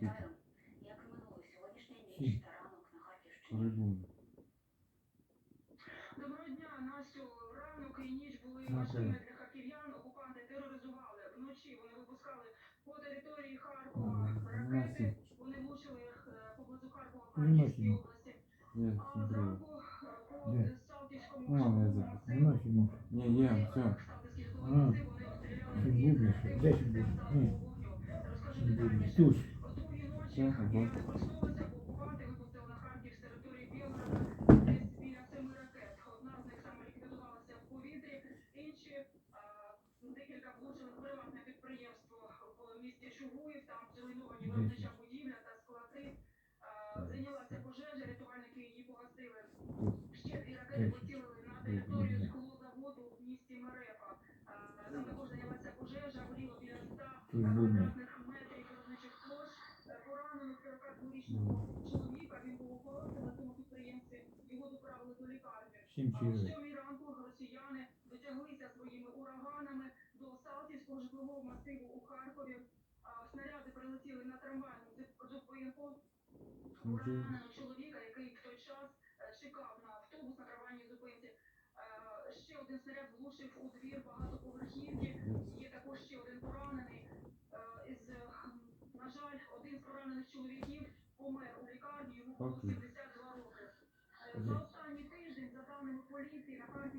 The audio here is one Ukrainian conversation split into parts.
вихід. Доброго дня, Настю. Ранок і ніч були машини для харків'ян. Окупанти тероризували. Вночі вони випускали по території Харкова ракети. Вони влучили їх е, поблизу Харкова в Харківській області. А зранку е, по Салтівському масиву Харківські вони обстріляли. Розкажи, життя, ага. Тут бумер. Всім чили. Пораненого чоловіка, який в той час е, чекав на автобус на карваній зупинці. Е, ще один снаряд влучив у двір багатоповерхівки. Є також ще один поранений. Е, на жаль, один з поранених чоловіків помер у лікарні. Йому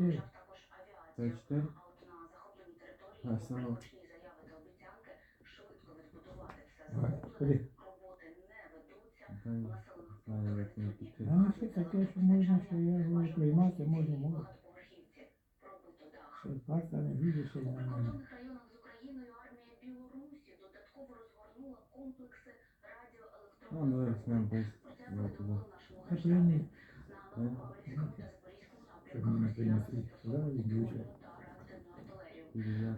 Т4. Т4. Остановка. Господи. Наше таке, що можна, що я його приймати, можна, можна. Що партія не більше не може. Ну, давай, с нами пусть. Да, туда. Ілля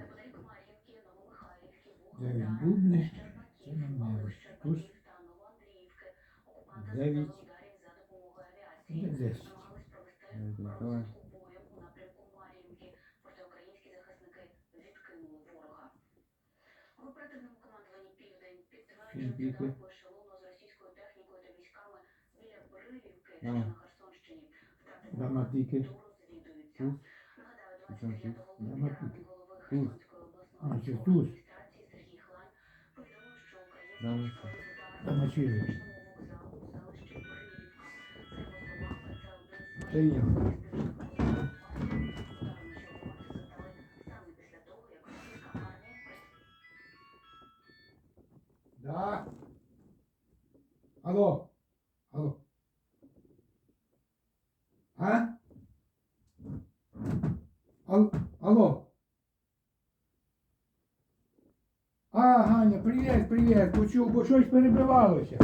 Дев'ять бубни, це номер. Плюс дев'ять. Де десять. Давай. Півбіку. Дама. Дама піки. Дама піки. Дама піки. Тут. А, чи тут? Там очевидно. Це. Да. Алло. Алло. А? Алло. А, Ганя, привіт, привіт. Бо щось перебивалося.